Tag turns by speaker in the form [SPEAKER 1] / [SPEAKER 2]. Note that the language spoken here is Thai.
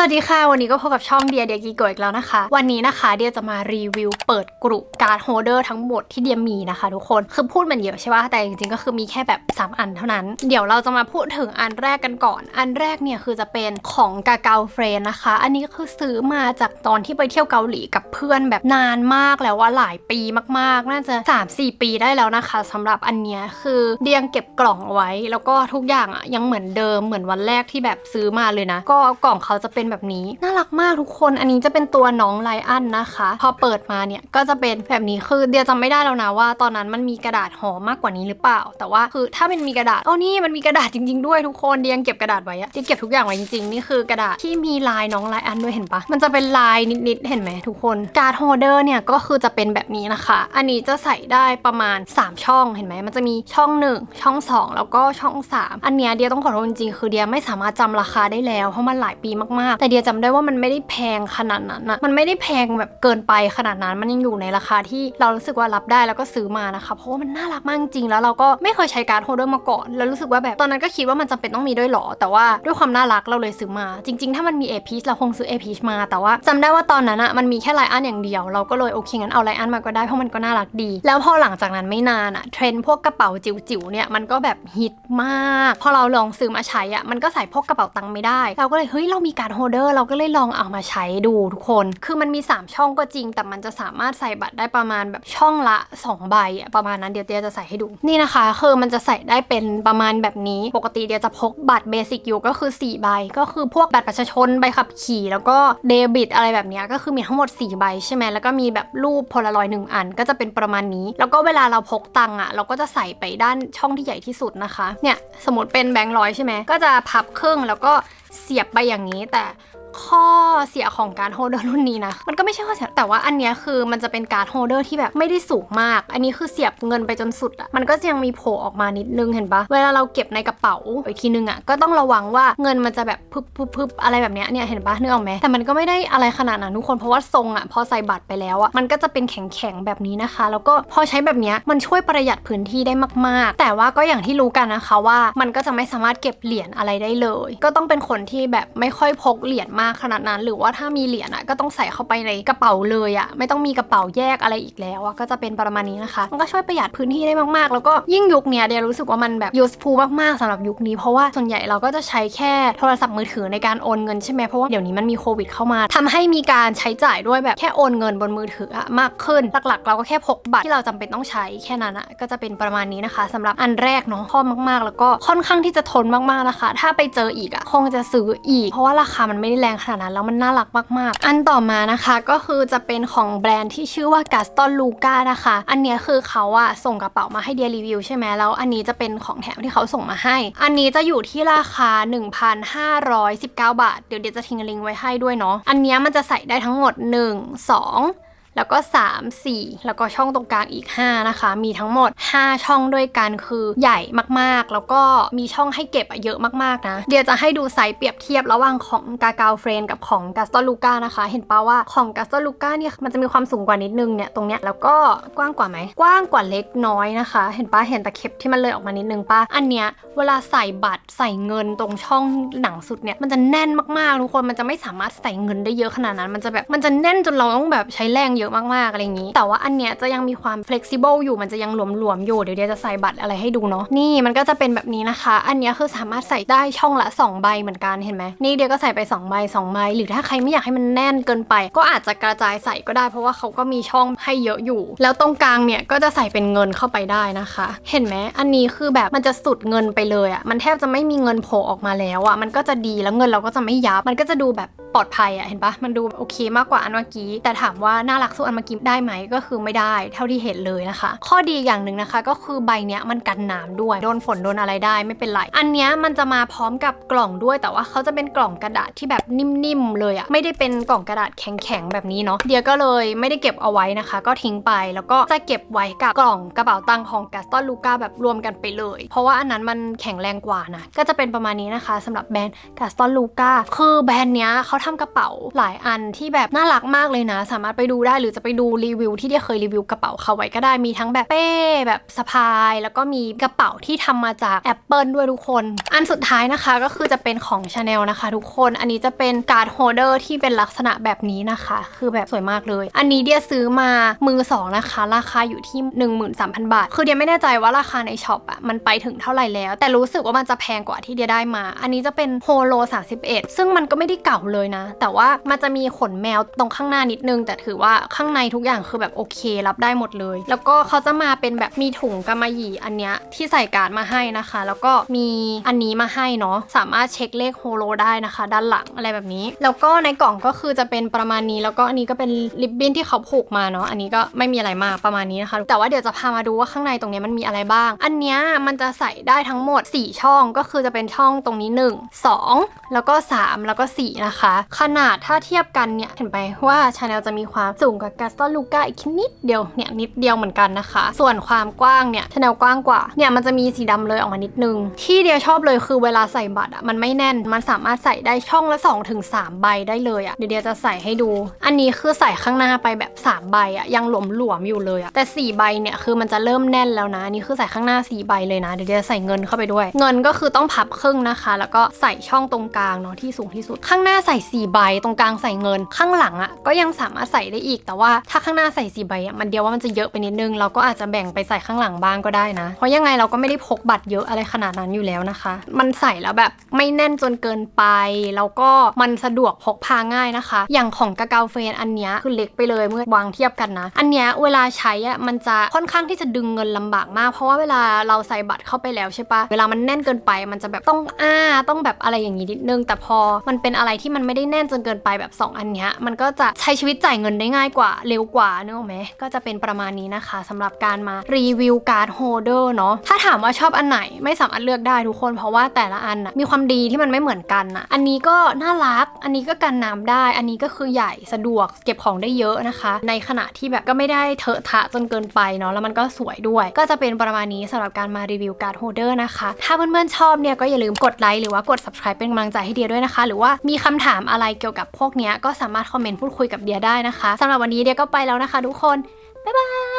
[SPEAKER 1] สวัสดีค่ะ วันนี้ก็พบกับช่องเดียเดียกีโกอีกแล้วนะคะ วันนี้นะคะเดียจะมารีวิวเปิดกลุ่มการ์ดโฮเดอร์ทั้งหมดที่เดียมีนะคะทุกคน คือพูดมันเยอะใช่ปะแต่จริงๆก็คือมีแค่แบบ 3 อันเท่านั้น เดี๋ยวเราจะมาพูดถึงอันแรกกันก่อน อันแรกเนี่ยคือจะเป็นของกาเกาเฟรนนะคะ อันนี้ก็คือซื้อมาจากตอนที่ไปเที่ยวเกาหลีกับเพื่อนแบบนานมากแล้วว่าหลายปีมากๆ น่าจะ 3-4 ปีได้แล้วนะคะสำหรับอันเนี้ยคือเดียงเก็บกล่องเอาไว้ แล้วก็ทุกอย่างอะยังเหมือนเดิมเหมือนวันแรกที่แบบซื้อมาเลยนะ ก็กล่องเขาจะเป็นแบบนี้ น่ารักมากทุกคน อันนี้จะเป็นตัวน้องไลอันนะคะ พอเปิดมาเนี่ยก็จะเป็นแบบนี้คือเดียจำไม่ได้แล้วนะว่า ตอนนั้นมันมีกระดาษห่อมากกว่านี้หรือเปล่า แต่ว่าคือถ้ามันมีกระดาษอ๋อนี่มันมีกระดาษจริง ๆด้วยทุกคนเดียงเก็บกระดาษไว้อะเดียเก็บทุกอย่างไว้จริงๆนี่คือกระดาษที่มีลายน้องไลอันด้วยเห็นปะมันจะเป็นลายนิดๆเห็นไหมทุกคนการ์ดโฮเดอร์เนี่ยก็คือจะเป็นแบบนี้นะคะ อันนี้จะใส่ได้ประมาณ 3 ช่องเห็นไหมมันจะมีช่อง 1 ช่อง 2 แล้วก็ช่อง 3 อันเนี้ยเดียต้องขอโทษจริงๆคือเดียไม่สามารถจำราคาได้แล้วเพราะมันหลายปีมากแต่เดียจำได้ว่ามันไม่ได้แพงขนาดนั้นนะมันไม่ได้แพงแบบเกินไปขนาดนั้น มันยังอยู่ในราคาที่เรารู้สึกว่ารับได้แล้วก็ซื้อมานะคะ เพราะว่ามันน่ารักมากจริงแล้วเราก็ไม่เคยใช้การ์ดโฮลเดอร์มาก่อน แล้วรู้สึกว่าแบบตอนนั้นก็คิดว่ามันจำเป็นต้องมีด้วยหรอ แต่ว่าด้วยความน่ารักเราเลยซื้อมา จริง ๆ ถ้ามันมีเอพีชเราคงซื้อเอพีชมา แต่ว่าจำได้ว่าตอนนั้นอะมันมีแค่ไลอันอย่างเดียว เราก็เลยโอเคงั้นเอาไลอันมาก็ได้เพราะมันก็น่ารักดี แล้วพอหลังจากนั้นไม่นานอะเทรนพวกกระเป๋าจิ๋วๆเนี่ยมันก็แบบฮิตมาก พอเราลองซื้อมาใช้อะมันก็ใส่พวกกระเป๋าตังค์ไม่ได้ เราก็เลยเฮ้ยเรามีการ์ดโฮเดอร์เราก็เลยลองเอามาใช้ดูทุกคน คือมันมี 3 ช่องก็จริง แต่มันจะสามารถใส่บัตรได้ประมาณแบบช่องละ 2 ใบอะประมาณนั้นเดี๋ยวเดียจะใส่ให้ดู นี่นะคะคือมันจะใส่ได้เป็นประมาณแบบนี้ ปกติเดียจะพกบัตรเบสิกอยู่ก็คือ 4 ใบ ก็คือพวกบัตรประชาชนใบขับขี่ แล้วก็เดบิตอะไรแบบนี้ก็คือมีทั้งหมด 4 ใบใช่ไหมแล้วก็มีแบบรูปโพลารอยด์หนึ่งอันก็จะเป็นประมาณนี้ แล้วก็เวลาเราพกตังค์อะเราก็จะใส่ไปด้านช่องที่ใหญ่ที่สุดนะคะ เนี่ยสมมติเป็นแบงค์ร้อยใช่ไหมก็จะพับครึ่งแล้วก็ เสียบไปอย่างนี้แต่ ข้อเสียของการโฮเดอร์รุ่นนี้นะ มันก็ไม่ใช่ข้อเสีย แต่ว่าอันเนี้ยคือมันจะเป็นการโฮเดอร์ที่แบบไม่ได้สูงมาก อันนี้คือเสียบเงินไปจนสุดอะมันก็ยังมีโผล่ออกมานิดนึงเห็นปะเวลาเราเก็บในกระเป๋าอีกทีนึงอะก็ต้องระวังว่าเงินมันจะแบบพึบพึบพึบอะไรแบบเนี้ยเนี่ยเห็นปะเนึกออกไหมแต่มันก็ไม่ได้อะไรขนาดนั้นทุกคนเพราะว่าทรงอะพอใส่บัตรไปแล้วอะมันก็จะเป็นแข็งแข็งแบบนี้นะคะ แล้วก็พอใช้แบบเนี้ยมันช่วยประหยัดพื้นที่ได้มาก ๆ แต่ว่าก็อย่างที่รู้กันนะคะว่ามันก็จะไม่สามารถเก็บเหรียญอะไรได้เลย ก็ต้องเป็นคนที่แบบไม่ค่อยพกเหรียญมากขนาดนั้น หรือว่าถ้ามีเหรียญอะก็ต้องใส่เข้าไปในกระเป๋าเลยอะไม่ต้องมีกระเป๋าแยกอะไรอีกแล้วอะก็จะเป็นประมาณนี้นะคะ มันก็ช่วยประหยัดพื้นที่ได้มากๆ แล้วก็ยิ่งยุคเนี้ยเดียรู้สึกว่ามันแบบ useful มากๆสำหรับยุคนี้เพราะว่าส่วนใหญ่เราก็จะใช้แค่โทรศัพท์มือถือในการโอนเงินใช่ไหมเพราะว่าเดี๋ยวนี้มันมีโควิดเข้ามาทำให้มีการใช้จ่ายด้วยแบบแค่โอนเงินบนมือถืออะมากขึ้นหลักๆ เราก็แค่พกบัตรที่เราจำเป็นต้องใช้แค่นั้นอะก็จะเป็นประมาณนี้นะคะสำหรับอันแรกเนาะชอมากๆ แล้วก็ค่อนข้างที่จะทนมากๆนะคะ ถ้าไปเจออีกอะคงจะซื้ออีก เพราะว่าราคามันไม่ได้แรงขนาดนั้นแล้วมันน่ารักมาก ๆ อันต่อมานะคะก็คือจะเป็นของแบรนด์ที่ชื่อว่า Gaston Luca นะคะ อันเนี้ยคือเขาอะส่งกระเป๋ามาให้เดียรีวิวใช่ไหมแล้ว อันนี้จะเป็นของแถมที่เขาส่งมาให้ อันนี้จะอยู่ที่ราคา 1,519 บาท เดี๋ยวเดี๋ยวจะทิ้งลิงก์ไว้ให้ด้วยเนาะ อันเนี้ยมันจะใส่ได้ทั้งหมด 1 2 แล้วก็ 3 4 แล้วก็ช่องตรงกลางอีก 5 นะคะ มีทั้งหมด 5 ช่องด้วยกันคือใหญ่มากๆ แล้วก็มีช่องให้เก็บอะเยอะมากๆนะ เดี๋ยวจะให้ดูไซส์เปรียบเทียบระหว่างของกา a าเฟรนกับของกาสตอลูกานะคะ เห็นปะว่าของกาสตอลูกาเนี่ยมันจะมีความสูงกว่านิดนึงเนี่ยตรงเนี้ยแล้วก็กว้างกว่าไหมกว้างกว่าเล็กน้อยนะคะ เห็นปะเห็นตะเข็บที่มันเลยออกมานิดนึงปะอันเนี้ยเวลาใส่บัตรใส่เงินตรงช่องหนังสุดเนี่ยมันจะแน่นมากๆทุกคนมันจะไม่สามารถใส่เงินได้เยอะขนาดนั้น มันจะแบบมันจะแน่นจนเราต้องแบบใช้แรงเยอะมากๆอะไรอย่างนี้ แต่ว่าอันเนี้ยจะยังมีความ flexible อยู่มันจะยังหลวมๆอยู่เดี๋ยวเดี๋ยวจะใส่บัตรอะไรให้ดูเนาะนี่มันก็จะเป็นแบบนี้นะคะ อันเนี้ยคือสามารถใส่ได้ช่องละ 2 ใบเหมือนกันเห็นไหมนี่เดียวก็ใส่ไป2ใบ2ใบหรือถ้าใครไม่อยากให้มันแน่นเกินไป ก็อาจจะกระจายใส่ก็ได้ เพราะว่าเขาก็มีช่องให้เยอะอยู่ แล้วตรงกลางเนี่ยก็จะใส่เป็นเงินเข้าไปได้นะคะ เห็นไหมอันนี้คือแบบมันจะสุดเงินไปเลยอะ่ะมันแทบจะไม่มีเงินโผล่ออกมาแล้วอะ่ะมันก็จะดีแล้วเงินเราก็จะไม่ยับมันก็จะดูแบบ ลอดภัยอะ่ะเห็นปะมันดูโอเคมากกว่าอันเมื่อกี้ แต่ถามว่าน่ารักสู้อันเมื่อกี้ได้ไหมก็คือไม่ได้เท่าที่เห็นเลยนะคะ ข้อดีอย่างหนึ่งนะคะ ก็คือใบเนี้ยมันกันน้ำด้วยโดนฝนโดนอะไรได้ไม่เป็นไรอันเนี้ยมันจะมาพร้อมกับกล่องด้วย แต่ว่าเขาจะเป็นกล่องกระดาษที่แบบนิ่มๆเลยอะไม่ได้เป็นกล่องกระดาษแข็งๆแบบนี้เนาะเดียก็เลยไม่ได้เก็บเอาไว้นะคะ ก็ทิ้งไปแล้วก็จะเก็บไว้กับกล่องกระเป๋าตังค์ของ g a s t o n Luca แบบรวมกันไปเลย เพราะว่าอันนั้นมันแข็งแรงกว่านะก็จะเป็นประมาณนี้นะคะสำหรับแบรนด์ g a s t o n Luca คือแบรนด์เนี้ยเขาทำกระเป๋าหลายอันที่แบบน่ารักมากเลยนะ สามารถไปดูได้หรือจะไปดูรีวิว ที่เดียเคยรีวิวกระเป๋าเขาไว้ก็ได้มีทั้งแบบเป้แบบสะพาย แล้วก็มีกระเป๋าที่ทำมาจากแอปเปิลด้วยทุกคน อันสุดท้ายนะคะก็คือจะเป็นของ Chanel นะคะ ทุกคนอันนี้จะเป็นการ์ดโฮเดอร์ที่เป็นลักษณะแบบนี้นะคะ คือแบบสวยมากเลย อันนี้เดียซื้อมามือสองนะคะ ราคาอยู่ที่ 13,000 บาท คือเดียไม่แน่ใจว่าราคาในช็อปอะมันไปถึงเท่าไหร่แล้ว แต่รู้สึกว่ามันจะแพงกว่าที่เดียได้มา อันนี้จะเป็นโฮโล31 ซึ่งมันก็ไม่ได้เก่าเลยนะ แต่ว่ามันจะมีขนแมวตรงข้างหน้านิดนึง แต่ถือว่าข้างในทุกอย่างคือแบบโอเค รับได้หมดเลย แล้วก็เขาจะมาเป็นแบบมีถุงกำมะหยี่อันเนี้ยที่ใส่การ์ดมาให้นะคะ แล้วก็มีอันนี้มาให้เนาะสามารถเช็คเลขโฮโลได้นะคะ ด้านหลังอะไรแบบนี้ แล้วก็ในกล่องก็คือจะเป็นประมาณนี้แล้วก็อันนี้ก็เป็นริบบิ้นที่เขาผูกมาเนาะอันนี้ก็ไม่มีอะไรมากประมาณนี้นะคะ แต่ว่าเดี๋ยวจะพามาดูว่าข้างในตรงนี้มันมีอะไรบ้าง อันเนี้ยมันจะใส่ได้ทั้งหมด 4 ช่องก็คือจะเป็นช่องตรงนี้ 1 2 แล้วก็ 3 แล้วก็ 4 นะคะขนาดถ้าเทียบกันเนี่ย เห็นไหมว่าชาแนลจะมีความสูงกับกัสตอลูก้าอีกนิดเดียวเนี่ยนิดเดียวเหมือนกันนะคะ ส่วนความกว้างเนี่ยชาแนลกว้างกว่าเนี่ยมันจะมีสีดำเลยออกมานิดนึง ที่เดียวชอบเลยคือเวลาใส่บัตรอะมันไม่แน่นมันสามารถใส่ได้ช่องละ2-3ถึง3ใบได้เลยอะเดี๋ยวเดียวจะใส่ให้ดู อันนี้คือใส่ข้างหน้าไปแบบ 3 ใบอะยังหลวมๆอยู่เลยอะแต่ 4 ใบเนี่ยคือมันจะเริ่มแน่นแล้วนะนนี่คือใส่ข้างหน้า 4 ใบเลยนะเดี๋ยวเดียวใส่เงินเข้าไปด้วย เงินก็คือต้องพับครึ่งนะคะ แล้วก็ใส่ช่องตรงกลางเนาะที่สูงที่สุดข้างหน้าใส่4ใบตรงกลางใส่เงิน ข้างหลังอะก็ยังสามารถใส่ได้อีก แต่ว่าถ้าข้างหน้าใส่4ใบอะมันเดียวว่ามันจะเยอะไปนิดนึง เราก็อาจจะแบ่งไปใส่ข้างหลังบ้างก็ได้นะ เพราะยังไงเราก็ไม่ได้พกบัตรเยอะอะไรขนาดนั้นอยู่แล้วนะคะ มันใส่แล้วแบบไม่แน่นจนเกินไป แล้วก็มันสะดวกพกพาง่ายนะคะ อย่างของกาเกาเฟนอันเนี้ยคือเล็กไปเลยเมื่อวางเทียบกันนะ อันเนี้ยเวลาใช้อะมันจะค่อนข้างที่จะดึงเงินลำบากมาก เพราะว่าเวลาเราใส่บัตรเข้าไปแล้วใช่ปะเวลามันแน่นเกินไป มันจะแบบต้องอ้าต้องแบบอะไรอย่างนี้นิดนึง แต่พอมันเป็นอะไรที่มันไม่ได้แน่นจนเกินไปแบบ 2 อันเนี้ยมันก็จะใช้ชีวิตจ่ายเงินได้ง่ายกว่าเร็วกว่านึกออกไหมก็จะเป็นประมาณนี้นะคะสำหรับการมารีวิวการ์ดโฮเดอร์เนาะถ้าถามว่าชอบอันไหนไม่สามารถเลือกได้ทุกคน เพราะว่าแต่ละอันนะมีความดีที่มันไม่เหมือนกันน่ะอันนี้ก็น่ารัก อันนี้ก็กันน้ำได้ อันนี้ก็คือใหญ่สะดวกเก็บของได้เยอะนะคะ ในขณะที่แบบก็ไม่ได้เถอะทะจนเกินไปเนาะแล้วมันก็สวยด้วย ก็จะเป็นประมาณนี้สำหรับการมารีวิวการ์ดโฮเดอร์นะคะ ถ้าเพื่อนๆชอบเนี่ยก็อย่าลืมกดไลค์หรือว่ากด subscribe เป็นกำลังใจให้เดียด้วยนะคะ หรือว่ามีคำถามอะไรเกี่ยวกับพวกนี้ก็สามารถคอมเมนต์พูดคุยกับเดียได้นะคะสำหรับวันนี้เดียก็ไปแล้วนะคะ ทุกคนบ๊ายบาย